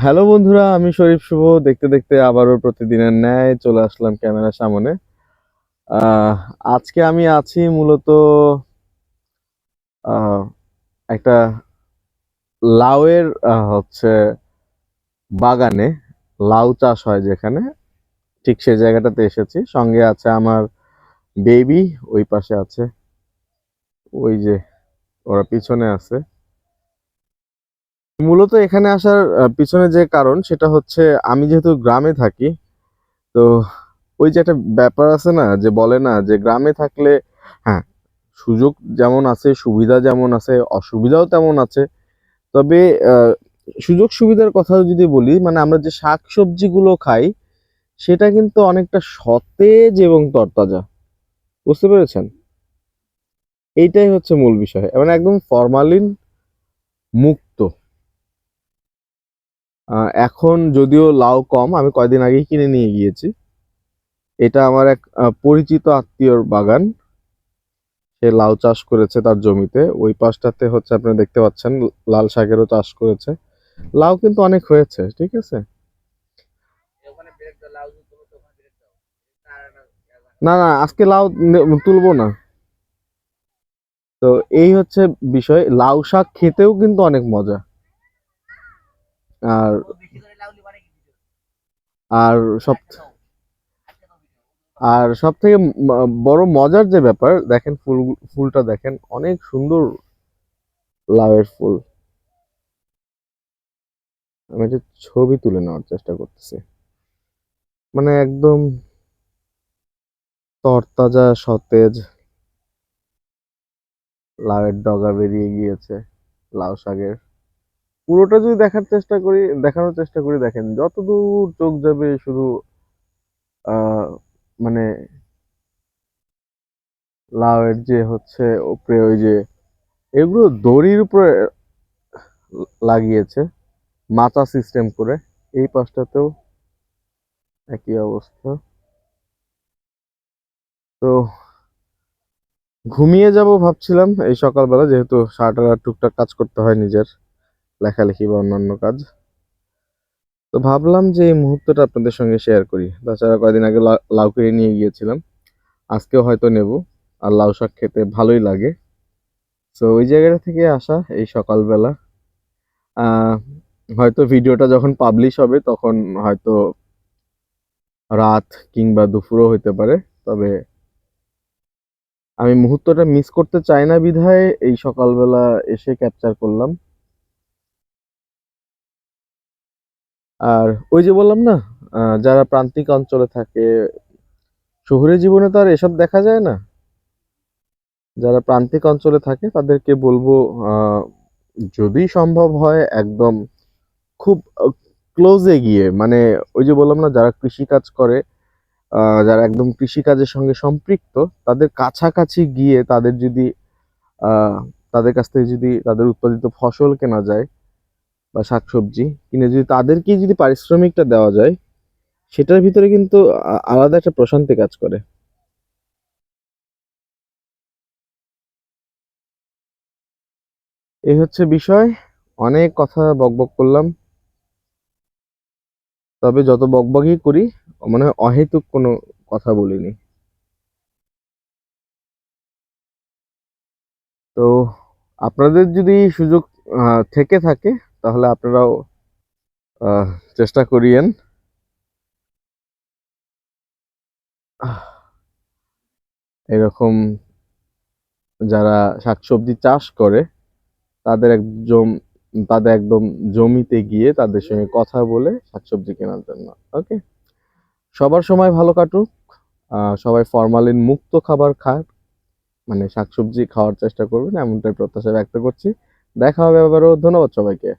Hello বন্ধুরা, আমি শরীফ শুভ। দেখতে দেখতে আবারও প্রতিদিনের ন্যায় চলে আসলাম ক্যামেরার সামনে। আজকে আমি আছি মূলত একটা লাউয়ের হচ্ছে বাগানে, লাউ চাষ হয় যেখানে। ঠিক সেই জায়গাটাতে এসেছি। সঙ্গে আছে আমার বেবি ওই পাশে আছে। ওই যে, ওরা পিছনে আছে। মূলত এখানে আসার পিছনে যে কারণ সেটা হচ্ছে আমি যেহেতু গ্রামে থাকি, তো ওই যে একটা ব্যাপার আছে না, যে বলে না যে গ্রামে থাকলে হ্যাঁ সুযোগ যেমন আছে, সুবিধা যেমন আছে, অসুবিধাও তেমন আছে। তবে সুযোগ সুবিধার কথা যদি বলি মানে আমরা যে শাক সবজিগুলো খাই, সেটা কিন্তু অনেকটা সতেজ এবং তরতাজা। বুঝতে পেরেছেন? এইটাই হচ্ছে মূল বিষয়। মানে একদম ফরমালিন মুক্ত। এখন যদিও লাউ কম, আমি কয়দিন আগেই কিনে নিয়ে গিয়েছি। এটা আমার এক পরিচিত আত্মীয়র বাগান। সে লাউ চাষ করেছে তার জমিতে। ওই পাশটাতে হচ্ছে আপনি দেখতে পাচ্ছেন, লাল শাকেরও চাষ করেছে। লাউ কিন্তু অনেক হয়েছে, ঠিক আছে? না না, আজকে লাউ তুলবো না। তো এই হচ্ছে বিষয়, লাউ শাক খেতেও কিন্তু অনেক মজা। আর আর সব আর সব থেকে বড় মজার যে ব্যাপার, দেখেন ফুল, ফুলটা দেখেন, অনেক সুন্দর লাউয়ের ফুল। আমি একটা ছবি তুলে নেওয়ার চেষ্টা করতেছি। মানে একদম তরতাজা, সতেজ লাউয়ের ডগা বেরিয়ে গিয়েছে, লাউ শাকের। পুরোটা যদি দেখার চেষ্টা করি, দেখানোর চেষ্টা করি, দেখেন, যতদূর চোখ যাবে শুধু মানে লাউয়ের যে হচ্ছে উপরে ওই যে, এগুলো দড়ির উপরে লাগিয়েছে, মাচা সিস্টেম করে, এই পাশটাতেও একই অবস্থা। তো ঘুমিয়ে যাব ভাবছিলাম, এই সকালবেলা যেহেতু সারাটা টুকটাক কাজ করতে হয় নিজের। লেখালেখি বা অন্যান্য কাজ। তো ভাবলাম যে এই মুহূর্তটা আপনাদের সঙ্গে শেয়ার করি। তাছাড়া কয়দিন আগে লাউ কেড়ে নিয়ে গিয়েছিলাম। আজকেও হয়তো নেব। আর লাউ শাক খেতে ভালোই লাগে। তো ওই জায়গাটা থেকে আসা, এই সকালবেলা। হয়তো ভিডিওটা যখন পাবলিশ হবে, তখন হয়তো রাত কিংবা দুপুরও হইতে পারে। তবে আমি মুহূর্তটা মিস করতে চাই না বিধায় এই সকালবেলা এসে ক্যাপচার করলাম। আর ওই যে বললাম না যারা প্রান্তিক অঞ্চলে থাকে, শহুরে জীবনে তো আর এসব দেখা যায় না। যারা প্রান্তিক অঞ্চলে থাকে, তাদেরকে বলব যদি সম্ভব হয় একদম খুব ক্লোজে গিয়ে মানে ওই যে বললাম না, যারা কৃষি কাজ করে যারা একদম কৃষি কাজের সঙ্গে সম্পৃক্ত, তাদের কাছাকাছি গিয়ে তাদের যদি তাদের কাছ থেকে যদি তাদের উৎপাদিত ফসল কেনা যায় বা শাকসবজি কিনে যদি তাদেরকেই যদি পারিশ্রমিকটা দেওয়া যায়, সেটার ভিতরে কিন্তু আলাদা একটা প্রশান্তি কাজ করে। এই হচ্ছে বিষয়। অনেক কথা বকবক করলাম। তবে যত বকবকই করি, মনে হয় অহেতুক কোনো কথা বলিনি। তো আপনাদের যদি সুযোগ থেকে থাকে তাহলে আপনারাও চেষ্টা করিয়েন। এরকম যারা শাকসবজি চাষ করে, তাদের একদম তাদের একদম জমিতে গিয়ে তাদের সঙ্গে কথা বলে শাকসবজি কেনার জন্য, ওকে? সবার সময় ভালো কাটুক সবাই ফরমালিন মুক্ত খাবার খাক মানে শাকসবজি খাওয়ার চেষ্টা করবেন, এমনটাই প্রত্যাশা ব্যক্ত করছি। দেখা হবে আবারও, ধন্যবাদ সবাইকে।